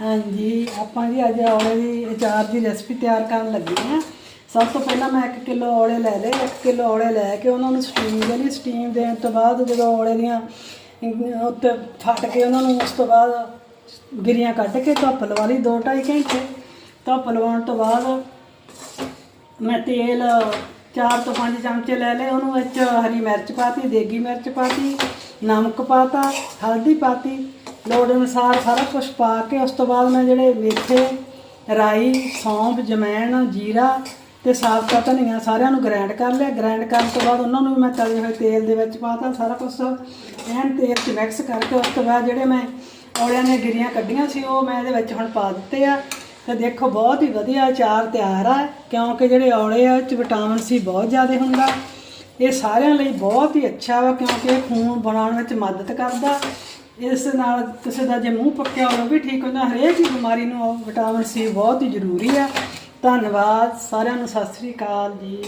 ਹਾਂਜੀ, ਆਪਾਂ ਜੀ ਅੱਜ ਔਲੇ ਦੀ ਅਚਾਰ ਦੀ ਰੈਸਪੀ ਤਿਆਰ ਕਰਨ ਲੱਗੇ ਹਾਂ। ਸਭ ਤੋਂ ਪਹਿਲਾਂ ਮੈਂ 1 ਕਿਲੋ ਔਲੇ ਲੈ ਲਏ 1 ਕਿਲੋ ਔਲੇ ਲੈ ਕੇ ਉਹਨਾਂ ਨੂੰ ਸਟੀਮ ਦੇਣੀ ਸਟੀਮ ਦੇਣ ਤੋਂ ਬਾਅਦ ਜਦੋਂ ਔਲੇ ਦੀਆਂ ਉੱਤੇ ਫਟ ਕੇ ਉਹਨਾਂ ਨੂੰ ਉਸ ਤੋਂ ਬਾਅਦ ਗਿਰੀਆਂ ਕੱਢ ਕੇ ਧੁੱਪ ਲਵਾ ਲਈ 2-2.5 ਘੰਟੇ। ਧੁੱਪ ਲਵਾਉਣ ਤੋਂ ਬਾਅਦ ਮੈਂ ਤੇਲ 4 ਤੋਂ 5 ਚਮਚੇ ਲੈ ਲਏ। ਉਹਨੂੰ ਵਿੱਚ ਹਰੀ ਮਿਰਚ ਪਾਤੀ, ਦੇਗੀ ਮਿਰਚ ਪਾਤੀ, ਨਮਕ ਪਾਤਾ, ਹਲਦੀ ਪਾਤੀ। ਲੋੜ ਅਨੁਸਾਰ ਸਾਰਾ ਕੁਝ ਪਾ ਕੇ ਉਸ ਤੋਂ ਬਾਅਦ ਮੈਂ ਜਿਹੜੇ ਮੇਥੇ, ਰਾਈ, ਸੌਂਫ, ਜਮੈਣ, ਜੀਰਾ ਤੇ ਸਾਬਤਾ ਧਨੀਆ ਸਾਰਿਆਂ ਨੂੰ ਗ੍ਰਾਈਂਡ ਕਰ ਲਿਆ। ਗ੍ਰਾਈਂਡ ਕਰਨ ਤੋਂ ਬਾਅਦ ਉਹਨਾਂ ਨੂੰ ਵੀ ਮੈਂ ਤਲੇ ਹੋਏ ਤੇਲ ਦੇ ਵਿੱਚ ਪਾਤਾ। ਸਾਰਾ ਕੁਝ ਐਨ ਤੇਲ 'ਚ ਮਿਕਸ ਕਰਕੇ ਉਸ ਤੋਂ ਬਾਅਦ ਜਿਹੜੇ ਮੈਂ ਔਲਿਆਂ ਨੇ ਗਿਰੀਆਂ ਕੱਢੀਆਂ ਸੀ, ਉਹ ਮੈਂ ਇਹਦੇ ਵਿੱਚ ਹੁਣ ਪਾ ਦਿੱਤੇ ਆ। ਤੇ ਦੇਖੋ ਬਹੁਤ ਹੀ ਵਧੀਆ ਅਚਾਰ ਤਿਆਰ ਆ, ਕਿਉਂਕਿ ਜਿਹੜੇ ਔਲੇ ਆ ਇਹ 'ਚ ਵਿਟਾਮਿਨ ਸੀ ਬਹੁਤ ਜ਼ਿਆਦਾ ਹੁੰਦਾ। ਇਹ ਸਾਰਿਆਂ ਲਈ ਬਹੁਤ ਹੀ ਅੱਛਾ ਵਾ, ਕਿਉਂਕਿ ਇਹ ਖੂਨ ਬਣਾਉਣ ਵਿੱਚ ਮਦਦ ਕਰਦਾ। ਇਸ ਨਾਲ ਕਿਸੇ ਦਾ ਜੇ ਮੂੰਹ ਪੱਕਿਆ ਹੋਵੇ, ਉਹ ਵੀ ਠੀਕ ਹੁੰਦਾ। ਹਰੇਕ ਹੀ ਬਿਮਾਰੀ ਨੂੰ ਵਿਟਾਮਿਨ ਸੀ ਬਹੁਤ ਹੀ ਜ਼ਰੂਰੀ ਆ। ਧੰਨਵਾਦ ਸਾਰਿਆਂ ਨੂੰ, ਸਤਿ ਸ੍ਰੀ ਅਕਾਲ ਜੀ।